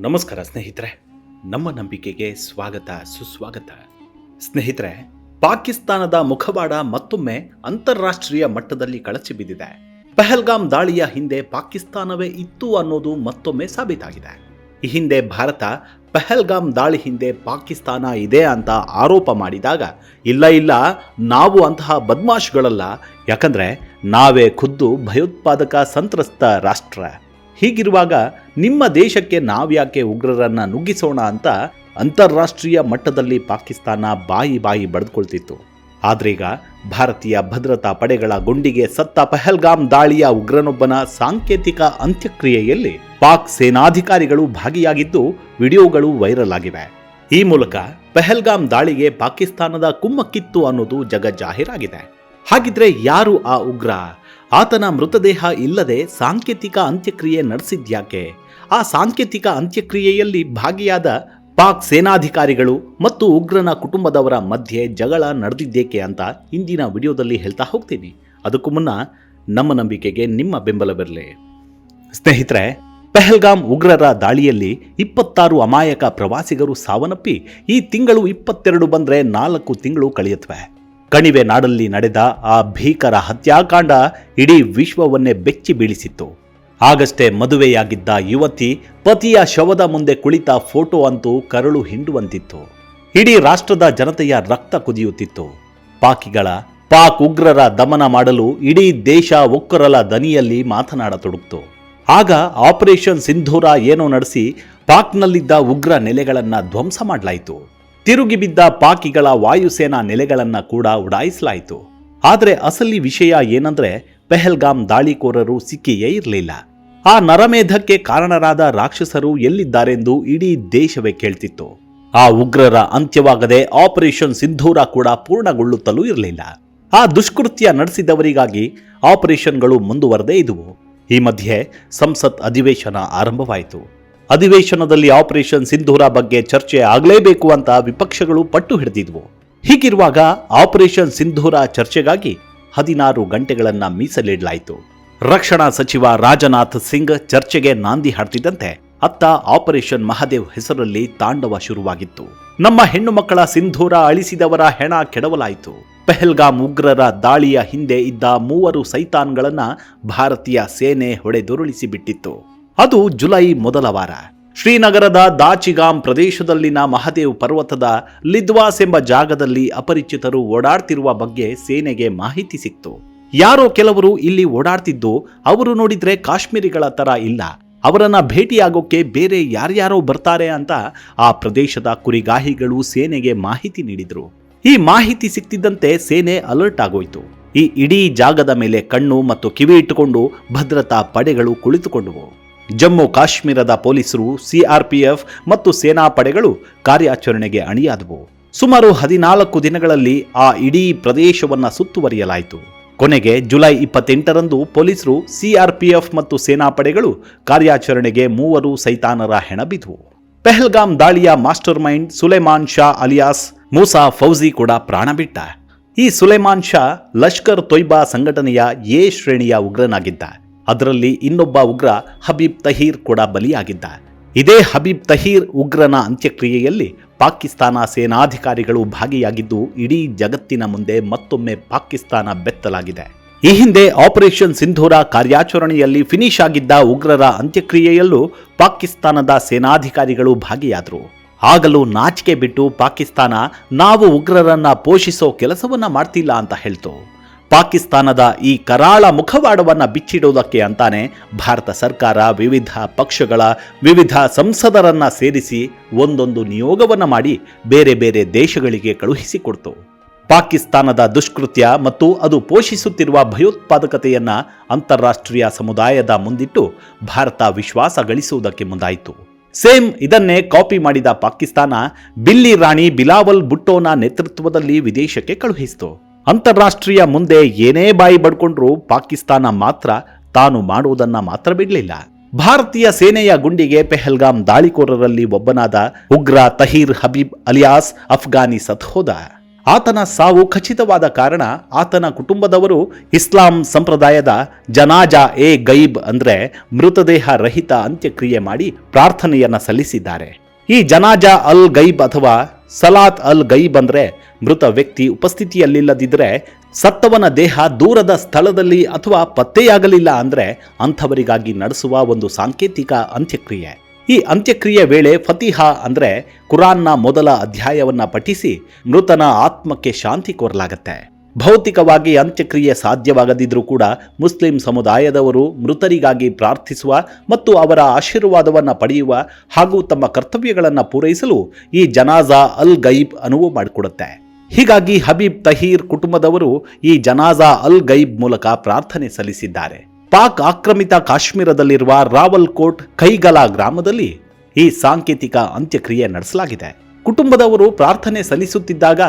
ನಮಸ್ಕಾರ ಸ್ನೇಹಿತರೆ. ನಮ್ಮ ನಂಬಿಕೆಗೆ ಸ್ವಾಗತ, ಸುಸ್ವಾಗತ. ಸ್ನೇಹಿತರೆ, ಪಾಕಿಸ್ತಾನದ ಮುಖವಾಡ ಮತ್ತೊಮ್ಮೆ ಅಂತಾರಾಷ್ಟ್ರೀಯ ಮಟ್ಟದಲ್ಲಿ ಕಳಚಿ ಬಿದ್ದಿದೆ. ಪೆಹಲ್ಗಾಮ್ ದಾಳಿಯ ಹಿಂದೆ ಪಾಕಿಸ್ತಾನವೇ ಇತ್ತು ಅನ್ನೋದು ಮತ್ತೊಮ್ಮೆ ಸಾಬೀತಾಗಿದೆ. ಈ ಹಿಂದೆ ಭಾರತ ಪೆಹಲ್ಗಾಮ್ ದಾಳಿ ಹಿಂದೆ ಪಾಕಿಸ್ತಾನ ಇದೆ ಅಂತ ಆರೋಪ ಮಾಡಿದಾಗ, ಇಲ್ಲ ಇಲ್ಲ, ನಾವು ಅಂತಹ ಬದ್ಮಾಶ್ಗಳಲ್ಲ. ಯಾಕಂದ್ರೆ, ನಾವೇ ಖುದ್ದು ಭಯೋತ್ಪಾದಕ ಸಂತ್ರಸ್ತ ರಾಷ್ಟ್ರ. ಹೀಗಿರುವಾಗ ನಿಮ್ಮ ದೇಶಕ್ಕೆ ನಾವ್ಯಾಕೆ ಉಗ್ರರನ್ನ ನುಗ್ಗಿಸೋಣ ಅಂತ ಅಂತಾರಾಷ್ಟ್ರೀಯ ಮಟ್ಟದಲ್ಲಿ ಪಾಕಿಸ್ತಾನ ಬಾಯಿ ಬಾಯಿ ಬಡ್ಕೊಳ್ತಿತ್ತು ಆದ್ರೀಗ ಭಾರತೀಯ ಭದ್ರತಾ ಪಡೆಗಳ ಗುಂಡಿಗೆ ಸತ್ತ ಪಹಲ್ಗಾಮ್ ದಾಳಿಯ ಉಗ್ರನೊಬ್ಬನ ಸಾಂಕೇತಿಕ ಅಂತ್ಯಕ್ರಿಯೆಯಲ್ಲಿ ಪಾಕ್ ಸೇನಾಧಿಕಾರಿಗಳು ಭಾಗಿಯಾಗಿದ್ದು ವಿಡಿಯೋಗಳು ವೈರಲ್ ಆಗಿವೆ. ಈ ಮೂಲಕ ಪೆಹಲ್ಗಾಮ್ ದಾಳಿಗೆ ಪಾಕಿಸ್ತಾನದ ಕುಮ್ಮಕ್ಕಿತ್ತು ಅನ್ನೋದು ಜಗಜ್ಜಾಹೀರಾಗಿದೆ. ಹಾಗಿದ್ರೆ ಯಾರು ಆ ಉಗ್ರ? ಆತನ ಮೃತದೇಹ ಇಲ್ಲದೆ ಸಾಂಕೇತಿಕ ಅಂತ್ಯಕ್ರಿಯೆ ನಡೆಸಿದ್ಯಾಕೆ? ಆ ಸಾಂಕೇತಿಕ ಅಂತ್ಯಕ್ರಿಯೆಯಲ್ಲಿ ಭಾಗಿಯಾದ ಪಾಕ್ ಸೇನಾಧಿಕಾರಿಗಳು ಮತ್ತು ಉಗ್ರನ ಕುಟುಂಬದವರ ಮಧ್ಯೆ ಜಗಳ ನಡೆದಿದ್ದೇಕೆ ಅಂತ ಇಂದಿನ ವಿಡಿಯೋದಲ್ಲಿ ಹೇಳ್ತಾ ಹೋಗ್ತೀನಿ. ಅದಕ್ಕೂ ಮುನ್ನ ನಮ್ಮ ನಂಬಿಕೆಗೆ ನಿಮ್ಮ ಬೆಂಬಲ ಬರಲಿ ಸ್ನೇಹಿತರೆ, ಪೆಹಲ್ಗಾಮ್ ಉಗ್ರರ ದಾಳಿಯಲ್ಲಿ ಇಪ್ಪತ್ತಾರು ಅಮಾಯಕ ಪ್ರವಾಸಿಗರು ಸಾವನ್ನಪ್ಪಿ, ಈ ತಿಂಗಳು ಇಪ್ಪತ್ತೆರಡು ಬಂದರೆ ನಾಲ್ಕು ತಿಂಗಳು ಕಳೆಯುತ್ತವೆ. ಕಣಿವೆ ನಾಡಲ್ಲಿ ನಡೆದ ಆ ಭೀಕರ ಹತ್ಯಾಕಾಂಡ ಇಡೀ ವಿಶ್ವವನ್ನೇ ಬೆಚ್ಚಿ ಬೀಳಿಸಿತ್ತು. ಆಗಷ್ಟೇ ಮದುವೆಯಾಗಿದ್ದ ಯುವತಿ ಪತಿಯ ಶವದ ಮುಂದೆ ಕುಳಿತ ಫೋಟೋ ಅಂತೂ ಕರಳು ಹಿಂಡುವಂತಿತ್ತು. ಇಡೀ ರಾಷ್ಟ್ರದ ಜನತೆಯ ರಕ್ತ ಕುದಿಯುತ್ತಿತ್ತು. ಪಾಕಿಗಳ, ಪಾಕ್ ಉಗ್ರರ ದಮನ ಮಾಡಲು ಇಡೀ ದೇಶ ಒಕ್ಕರಲ ದನಿಯಲ್ಲಿ ಮಾತನಾಡತೊಡಗಿತು ಆಗ ಆಪರೇಷನ್ ಸಿಂಧೂರ ಏನೋ ನಡೆಸಿ ಪಾಕ್ನಲ್ಲಿದ್ದ ಉಗ್ರ ನೆಲೆಗಳನ್ನು ಧ್ವಂಸ ಮಾಡಲಾಯಿತು. ತಿರುಗಿ ಬಿದ್ದ ಪಾಕಿಗಳ ವಾಯುಸೇನಾ ನೆಲೆಗಳನ್ನ ಕೂಡ ಉಡಾಯಿಸಲಾಯಿತು. ಆದರೆ ಅಸಲಿ ವಿಷಯ ಏನಂದ್ರೆ ಪೆಹಲ್ಗಾಮ್ ದಾಳಿಕೋರರು ಸಿಕ್ಕಿಯೇ ಇರಲಿಲ್ಲ. ಆ ನರಮೇಧಕ್ಕೆ ಕಾರಣರಾದ ರಾಕ್ಷಸರು ಎಲ್ಲಿದ್ದಾರೆಂದು ಇಡೀ ದೇಶವೇ ಕೇಳ್ತಿತ್ತು. ಆ ಉಗ್ರರ ಅಂತ್ಯವಾಗದೆ ಆಪರೇಷನ್ ಸಿಂಧೂರ ಕೂಡ ಪೂರ್ಣಗೊಳ್ಳುತ್ತಲೂ ಇರಲಿಲ್ಲ. ಆ ದುಷ್ಕೃತ್ಯ ನಡೆಸಿದವರಿಗಾಗಿ ಆಪರೇಷನ್ಗಳು ಮುಂದುವರೆದೇ ಇದುವು. ಈ ಮಧ್ಯೆ ಸಂಸತ್ ಅಧಿವೇಶನ ಆರಂಭವಾಯಿತು. ಅಧಿವೇಶನದಲ್ಲಿ ಆಪರೇಷನ್ ಸಿಂಧೂರ ಬಗ್ಗೆ ಚರ್ಚೆ ಆಗಲೇಬೇಕು ಅಂತ ವಿಪಕ್ಷಗಳು ಪಟ್ಟು ಹಿಡಿದಿದ್ವು. ಹೀಗಿರುವಾಗ ಆಪರೇಷನ್ ಸಿಂಧೂರ ಚರ್ಚೆಗಾಗಿ ಹದಿನಾರು ಗಂಟೆಗಳನ್ನ ಮೀಸಲಿಡಲಾಯಿತು. ರಕ್ಷಣಾ ಸಚಿವ ರಾಜನಾಥ್ ಸಿಂಗ್ ಚರ್ಚೆಗೆ ನಾಂದಿ ಹಾಡ್ತಿದ್ದಂತೆ ಅತ್ತ ಆಪರೇಷನ್ ಮಹಾದೇವ್ ಹೆಸರಲ್ಲಿ ತಾಂಡವ ಶುರುವಾಗಿತ್ತು. ನಮ್ಮ ಹೆಣ್ಣು ಮಕ್ಕಳ ಸಿಂಧೂರ ಅಳಿಸಿದವರ ಹೆಣ ಕೆಡವಲಾಯಿತು. ಪೆಹಲ್ಗಾಮ್ ಉಗ್ರರ ದಾಳಿಯ ಹಿಂದೆ ಇದ್ದ ಮೂವರು ಸೈತಾನ್ಗಳನ್ನ ಭಾರತೀಯ ಸೇನೆ ಹೊಡೆದುರುಳಿಸಿ ಬಿಟ್ಟಿತ್ತು ಅದು ಜುಲೈ ಮೊದಲ ವಾರ. ಶ್ರೀನಗರದ ದಾಚಿಗಾಂ ಪ್ರದೇಶದಲ್ಲಿನ ಮಹದೇವ್ ಪರ್ವತದ ಲಿದ್ವಾಸ್ ಎಂಬ ಜಾಗದಲ್ಲಿ ಅಪರಿಚಿತರು ಓಡಾಡ್ತಿರುವ ಬಗ್ಗೆ ಸೇನೆಗೆ ಮಾಹಿತಿ ಸಿಕ್ತು. ಯಾರೋ ಕೆಲವರು ಇಲ್ಲಿ ಓಡಾಡ್ತಿದ್ದು, ಅವರು ನೋಡಿದ್ರೆ ಕಾಶ್ಮೀರಿಗಳ ತರ ಇಲ್ಲ. ಅವರನ್ನ ಭೇಟಿಯಾಗೋಕೆ ಬೇರೆ ಯಾರ್ಯಾರೋ ಬರ್ತಾರೆ ಅಂತ ಆ ಪ್ರದೇಶದ ಕುರಿಗಾಹಿಗಳು ಸೇನೆಗೆ ಮಾಹಿತಿ ನೀಡಿದ್ರು. ಈ ಮಾಹಿತಿ ಸಿಕ್ತಿದ್ದಂತೆ ಸೇನೆ ಅಲರ್ಟ್ ಆಗೋಯ್ತು. ಈ ಇಡೀ ಜಾಗದ ಮೇಲೆ ಕಣ್ಣು ಮತ್ತು ಕಿವಿ ಇಟ್ಟುಕೊಂಡು ಭದ್ರತಾ ಪಡೆಗಳು ಕುಳಿತುಕೊಂಡವು. ಜಮ್ಮು ಕಾಶ್ಮೀರದ ಪೊಲೀಸರು, ಸಿಆರ್ಪಿಎಫ್ ಮತ್ತು ಸೇನಾ ಪಡೆಗಳು ಕಾರ್ಯಾಚರಣೆಗೆ ಅಣಿಯಾದವು. ಸುಮಾರು ಹದಿನಾಲ್ಕು ದಿನಗಳಲ್ಲಿ ಆ ಇಡೀ ಪ್ರದೇಶವನ್ನ ಸುತ್ತುವರಿಯಲಾಯಿತು. ಕೊನೆಗೆ ಜುಲೈ ಇಪ್ಪತ್ತೆಂಟರಂದು ಪೊಲೀಸರು, ಸಿಆರ್ಪಿಎಫ್ ಮತ್ತು ಸೇನಾ ಪಡೆಗಳು ಕಾರ್ಯಾಚರಣೆಗೆ ಮೂವರು ಸೈತಾನರ ಹೆಣ ಬಿದ್ವು ಪೆಹಲ್ಗಾಮ್ ದಾಳಿಯ master mind Suleman Shah alias Musa Fauji ಕೂಡ ಪ್ರಾಣ ಬಿಟ್ಟ ಈ ಸುಲೇಮಾನ್ ಶಾ ಲಷ್ಕರ್ ತೊಯ್ಬಾ ಸಂಘಟನೆಯ ಎ ಶ್ರೇಣಿಯ ಉಗ್ರನಾಗಿದ್ದ. ಅದರಲ್ಲಿ ಇನ್ನೊಬ್ಬ ಉಗ್ರ ಹಬೀಬ್ ತಹೀರ್ ಕೂಡ ಬಲಿಯಾಗಿದ್ದ. ಇದೇ ಹಬೀಬ್ ತಹೀರ್ ಉಗ್ರನ ಅಂತ್ಯಕ್ರಿಯೆಯಲ್ಲಿ ಪಾಕಿಸ್ತಾನ ಸೇನಾಧಿಕಾರಿಗಳು ಭಾಗಿಯಾಗಿದ್ದು ಇಡೀ ಜಗತ್ತಿನ ಮುಂದೆ ಮತ್ತೊಮ್ಮೆ ಪಾಕಿಸ್ತಾನ ಬೆತ್ತಲಾಗಿದೆ. ಈ ಹಿಂದೆ ಆಪರೇಷನ್ ಸಿಂಧೂರ ಕಾರ್ಯಾಚರಣೆಯಲ್ಲಿ ಫಿನಿಶ್ ಆಗಿದ್ದ ಉಗ್ರರ ಅಂತ್ಯಕ್ರಿಯೆಯಲ್ಲೂ ಪಾಕಿಸ್ತಾನದ ಸೇನಾಧಿಕಾರಿಗಳು ಭಾಗಿಯಾದರು. ಆಗಲೂ ನಾಚಿಕೆ ಬಿಟ್ಟು ಪಾಕಿಸ್ತಾನ ನಾವು ಉಗ್ರರನ್ನ ಪೋಷಿಸೋ ಕೆಲಸವನ್ನ ಮಾಡ್ತಿಲ್ಲ ಅಂತ ಹೇಳ್ತು. ಪಾಕಿಸ್ತಾನದ ಈ ಕರಾಳ ಮುಖವಾಡವನ್ನು ಬಿಚ್ಚಿಡುವುದಕ್ಕೆ ಅಂತಾನೆ ಭಾರತ ಸರ್ಕಾರ ವಿವಿಧ ಪಕ್ಷಗಳ ವಿವಿಧ ಸಂಸದರನ್ನ ಸೇರಿಸಿ ಒಂದೊಂದು ನಿಯೋಗವನ್ನ ಮಾಡಿ ಬೇರೆ ಬೇರೆ ದೇಶಗಳಿಗೆ ಕಳುಹಿಸಿಕೊಡ್ತು. ಪಾಕಿಸ್ತಾನದ ದುಷ್ಕೃತ್ಯ ಮತ್ತು ಅದು ಪೋಷಿಸುತ್ತಿರುವ ಭಯೋತ್ಪಾದಕತೆಯನ್ನು ಅಂತಾರಾಷ್ಟ್ರೀಯ ಸಮುದಾಯದ ಮುಂದಿಟ್ಟು ಭಾರತ ವಿಶ್ವಾಸ ಗಳಿಸುವುದಕ್ಕೆ ಮುಂದಾಯಿತು. ಸೇಮ್ ಇದನ್ನೇ ಕಾಪಿ ಮಾಡಿದ ಪಾಕಿಸ್ತಾನ ಬಿಲ್ಲಿ ರಾಣಿ ಬಿಲಾವಲ್ ಬುಟ್ಟೋನ ನೇತೃತ್ವದಲ್ಲಿ ವಿದೇಶಕ್ಕೆ ಕಳುಹಿಸಿತು. ಅಂತಾರಾಷ್ಟ್ರೀಯ ಮುಂದೆ ಏನೇ ಬಾಯಿ ಬಡ್ಕೊಂಡ್ರೂ ಪಾಕಿಸ್ತಾನ ಮಾತ್ರ ತಾನು ಮಾಡುವುದನ್ನ ಮಾತ್ರ ಬಿಡಲಿಲ್ಲ. ಭಾರತೀಯ ಸೇನೆಯ ಗುಂಡಿಗೆ ಪೆಹಲ್ಗಾಮ್ ದಾಳಿಕೋರರಲ್ಲಿ ಒಬ್ಬನಾದ ಉಗ್ರ ತಹೀರ್ ಹಬೀಬ್ ಅಲಿಯಾಸ್ ಅಫ್ಘಾನಿ ಸತ್ಹೋದ. ಆತನ ಸಾವು ಖಚಿತವಾದ ಕಾರಣ ಆತನ ಕುಟುಂಬದವರು ಇಸ್ಲಾಂ ಸಂಪ್ರದಾಯದ ಜನಾಜಾ ಎ ಗೈಬ್ ಅಂದ್ರೆ ಮೃತದೇಹ ರಹಿತ ಅಂತ್ಯಕ್ರಿಯೆ ಮಾಡಿ ಪ್ರಾರ್ಥನೆಯನ್ನ ಸಲ್ಲಿಸಿದ್ದಾರೆ. ಈ ಜನಾಜಾ ಅಲ್ ಗೈಬ್ ಅಥವಾ ಸಲಾತ್ ಅಲ್ ಗೈಬ್ ಅಂದ್ರೆ ಮೃತ ವ್ಯಕ್ತಿ ಉಪಸ್ಥಿತಿಯಲ್ಲಿಲ್ಲದಿದ್ರೆ ಸತ್ತವನ ದೇಹ ದೂರದ ಸ್ಥಳದಲ್ಲಿ ಅಥವಾ ಪತ್ತೆಯಾಗಲಿಲ್ಲ ಅಂದ್ರೆ ಅಂಥವರಿಗಾಗಿ ನಡೆಸುವ ಒಂದು ಸಾಂಕೇತಿಕ ಅಂತ್ಯಕ್ರಿಯೆ. ಈ ಅಂತ್ಯಕ್ರಿಯೆ ವೇಳೆ ಫತಿಹಾ ಅಂದ್ರೆ ಕುರಾನ್ನ ಮೊದಲ ಅಧ್ಯಾಯವನ್ನ ಪಠಿಸಿ ಮೃತನ ಆತ್ಮಕ್ಕೆ ಶಾಂತಿ ಕೋರಲಾಗತ್ತೆ. ಭೌತಿಕವಾಗಿ ಅಂತ್ಯಕ್ರಿಯೆ ಸಾಧ್ಯವಾಗದಿದ್ದರೂ ಕೂಡ ಮುಸ್ಲಿಂ ಸಮುದಾಯದವರು ಮೃತರಿಗಾಗಿ ಪ್ರಾರ್ಥಿಸುವ ಮತ್ತು ಅವರ ಆಶೀರ್ವಾದವನ್ನು ಪಡೆಯುವ ಹಾಗೂ ತಮ್ಮ ಕರ್ತವ್ಯಗಳನ್ನು ಪೂರೈಸಲು ಈ ಜನಾಜಾ ಅಲ್ ಗೈಬ್ ಅನುವು ಮಾಡಿಕೊಡುತ್ತೆ. ಹೀಗಾಗಿ ಹಬೀಬ್ ತಹೀರ್ ಕುಟುಂಬದವರು ಈ ಜನಾಜಾ ಅಲ್ ಗೈಬ್ ಮೂಲಕ ಪ್ರಾರ್ಥನೆ ಸಲ್ಲಿಸಿದ್ದಾರೆ. ಪಾಕ್ ಆಕ್ರಮಿತ ಕಾಶ್ಮೀರದಲ್ಲಿರುವ ರಾವಲ್ಕೋಟ್ ಕೈಗಲಾ ಗ್ರಾಮದಲ್ಲಿ ಈ ಸಾಂಕೇತಿಕ ಅಂತ್ಯಕ್ರಿಯೆ ನಡೆಸಲಾಗಿದೆ. ಕುಟುಂಬದವರು ಪ್ರಾರ್ಥನೆ ಸಲ್ಲಿಸುತ್ತಿದ್ದಾಗ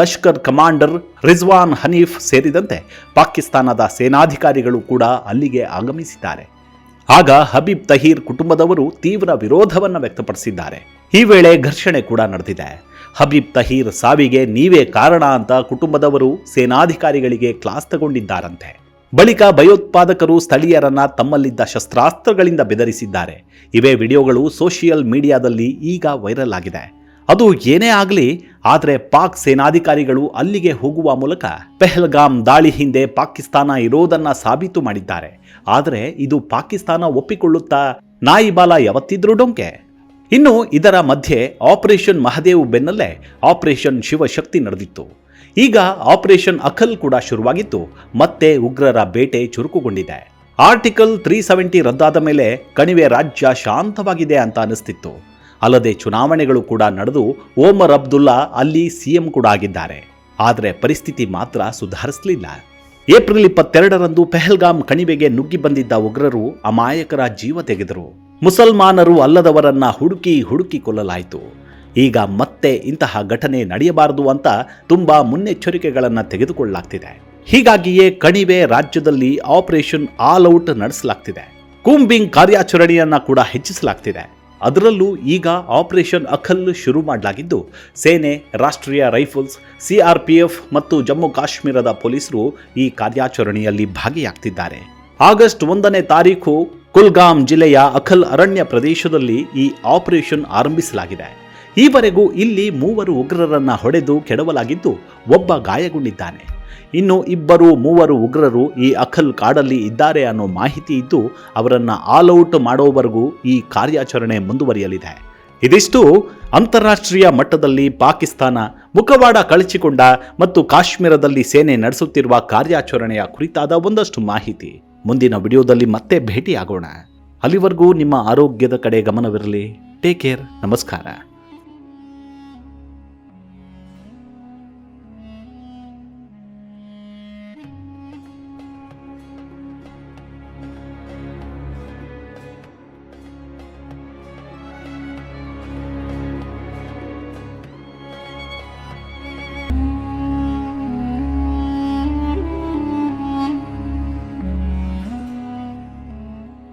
ಲಷ್ಕರ್ ಕಮಾಂಡರ್ ರಿಜ್ವಾನ್ ಹನೀಫ್ ಸೇರಿದಂತೆ ಪಾಕಿಸ್ತಾನದ ಸೇನಾಧಿಕಾರಿಗಳು ಕೂಡ ಅಲ್ಲಿಗೆ ಆಗಮಿಸಿದ್ದಾರೆ. ಆಗ ಹಬೀಬ್ ತಹೀರ್ ಕುಟುಂಬದವರು ತೀವ್ರ ವಿರೋಧವನ್ನು ವ್ಯಕ್ತಪಡಿಸಿದ್ದಾರೆ. ಈ ವೇಳೆ ಘರ್ಷಣೆ ಕೂಡ ನಡೆದಿದೆ. ಹಬೀಬ್ ತಹೀರ್ ಸಾವಿಗೆ ನೀವೇ ಕಾರಣ ಅಂತ ಕುಟುಂಬದವರು ಸೇನಾಧಿಕಾರಿಗಳಿಗೆ ಕ್ಲಾಸ್ ತಗೊಂಡಿದ್ದಾರಂತೆ. ಬಳಿಕ ಭಯೋತ್ಪಾದಕರು ಸ್ಥಳೀಯರನ್ನ ತಮ್ಮಲ್ಲಿದ್ದ ಶಸ್ತ್ರಾಸ್ತ್ರಗಳಿಂದ ಬೆದರಿಸಿದ್ದಾರೆ. ಇವೇ ವಿಡಿಯೋಗಳು ಸೋಷಿಯಲ್ ಮೀಡಿಯಾದಲ್ಲಿ ಈಗ ವೈರಲ್ ಆಗಿದೆ. ಅದು ಏನೇ ಆಗಲಿ, ಆದರೆ ಪಾಕ್ ಸೇನಾಧಿಕಾರಿಗಳು ಅಲ್ಲಿಗೆ ಹೋಗುವ ಮೂಲಕ ಪೆಹಲ್ಗಾಮ್ ದಾಳಿ ಹಿಂದೆ ಪಾಕಿಸ್ತಾನ ಇರೋದನ್ನ ಸಾಬೀತು ಮಾಡಿದ್ದಾರೆ. ಆದರೆ ಇದು ಪಾಕಿಸ್ತಾನ ಒಪ್ಪಿಕೊಳ್ಳುತ್ತಾ? ನಾಯಿಬಾಲ ಯಾವತ್ತಿದ್ರೂ ಡೊಂಕೆ. ಇನ್ನು ಇದರ ಮಧ್ಯೆ ಆಪರೇಷನ್ ಮಹದೇವ್ ಬೆನ್ನಲ್ಲೇ ಆಪರೇಷನ್ ಶಿವಶಕ್ತಿ ನಡೆದಿತ್ತು. ಈಗ ಆಪರೇಷನ್ ಅಖಲ್ ಕೂಡ ಶುರುವಾಗಿತ್ತು. ಮತ್ತೆ ಉಗ್ರರ ಬೇಟೆ ಚುರುಕುಗೊಂಡಿದೆ. ಆರ್ಟಿಕಲ್ ತ್ರೀ ಸೆವೆಂಟಿ ರದ್ದಾದ ಮೇಲೆ ಕಣಿವೆ ರಾಜ್ಯ ಶಾಂತವಾಗಿದೆ ಅಂತ ಅನಿಸ್ತಿತ್ತು ಅಲ್ಲದೆ ಚುನಾವಣೆಗಳು ಕೂಡ ನಡೆದು ಓಮರ್ ಅಬ್ದುಲ್ಲಾ ಅಲ್ಲಿ ಸಿಎಂ ಕೂಡ ಆಗಿದ್ದಾರೆ. ಆದರೆ ಪರಿಸ್ಥಿತಿ ಮಾತ್ರ ಸುಧಾರಿಸಲಿಲ್ಲ. ಏಪ್ರಿಲ್ ಇಪ್ಪತ್ತೆರಡರಂದು ಪೆಹಲ್ಗಾಮ್ ಕಣಿವೆಗೆ ನುಗ್ಗಿ ಬಂದಿದ್ದ ಉಗ್ರರು ಅಮಾಯಕರ ಜೀವ ತೆಗೆದರು. ಮುಸಲ್ಮಾನರು ಅಲ್ಲದವರನ್ನ ಹುಡುಕಿ ಹುಡುಕಿ ಕೊಲ್ಲಲಾಯಿತು. ಈಗ ಮತ್ತೆ ಇಂತಹ ಘಟನೆ ನಡೆಯಬಾರದು ಅಂತ ತುಂಬಾ ಮುನ್ನೆಚ್ಚರಿಕೆಗಳನ್ನು ತೆಗೆದುಕೊಳ್ಳಲಾಗ್ತಿದೆ. ಹೀಗಾಗಿಯೇ ಕಣಿವೆ ರಾಜ್ಯದಲ್ಲಿ ಆಪರೇಷನ್ ಆಲ್ ಔಟ್ ನಡೆಸಲಾಗ್ತಿದೆ. ಕೂಂಬಿಂಗ್ ಕಾರ್ಯಾಚರಣೆಯನ್ನ ಕೂಡ ಹೆಚ್ಚಿಸಲಾಗ್ತಿದೆ. ಅದರಲ್ಲೂ ಈಗ ಆಪರೇಷನ್ ಅಖಲ್ ಶುರು ಮಾಡಲಾಗಿದ್ದು, ಸೇನೆ, ರಾಷ್ಟ್ರೀಯ ರೈಫಲ್ಸ್ ಸಿಆರ್ಪಿಎಫ್ ಮತ್ತು ಜಮ್ಮು ಕಾಶ್ಮೀರದ ಪೊಲೀಸರು ಈ ಕಾರ್ಯಾಚರಣೆಯಲ್ಲಿ ಭಾಗಿಯಾಗ್ತಿದ್ದಾರೆ. ಆಗಸ್ಟ್ ಒಂದನೇ ತಾರೀಕು ಕುಲ್ಗಾಮ್ ಜಿಲ್ಲೆಯ ಅಖಲ್ ಅರಣ್ಯ ಪ್ರದೇಶದಲ್ಲಿ ಈ ಆಪರೇಷನ್ ಆರಂಭಿಸಲಾಗಿದೆ. ಈವರೆಗೂ ಇಲ್ಲಿ ಮೂವರು ಉಗ್ರರನ್ನ ಹೊಡೆದು ಕೆಡವಲಾಗಿದ್ದು, ಒಬ್ಬ ಗಾಯಗೊಂಡಿದ್ದಾನೆ. ಇನ್ನು ಇಬ್ಬರು, ಮೂವರು ಉಗ್ರರು ಈ ಅಖಲ್ ಕಾಡಲ್ಲಿ ಇದ್ದಾರೆ ಅನ್ನೋ ಮಾಹಿತಿ ಇದ್ದು, ಅವರನ್ನು ಆಲ್ ಔಟ್ ಮಾಡೋವರೆಗೂ ಈ ಕಾರ್ಯಾಚರಣೆ ಮುಂದುವರಿಯಲಿದೆ. ಇದಿಷ್ಟು ಅಂತಾರಾಷ್ಟ್ರೀಯ ಮಟ್ಟದಲ್ಲಿ ಪಾಕಿಸ್ತಾನ ಮುಖವಾಡ ಕಳಚಿಕೊಂಡ ಮತ್ತು ಕಾಶ್ಮೀರದಲ್ಲಿ ಸೇನೆ ನಡೆಸುತ್ತಿರುವ ಕಾರ್ಯಾಚರಣೆಯ ಕುರಿತಾದ ಒಂದಷ್ಟು ಮಾಹಿತಿ. ಮುಂದಿನ ವಿಡಿಯೋದಲ್ಲಿ ಮತ್ತೆ ಭೇಟಿಯಾಗೋಣ. ಅಲ್ಲಿವರೆಗೂ ನಿಮ್ಮ ಆರೋಗ್ಯದ ಕಡೆ ಗಮನವಿರಲಿ. Take care. ನಮಸ್ಕಾರ.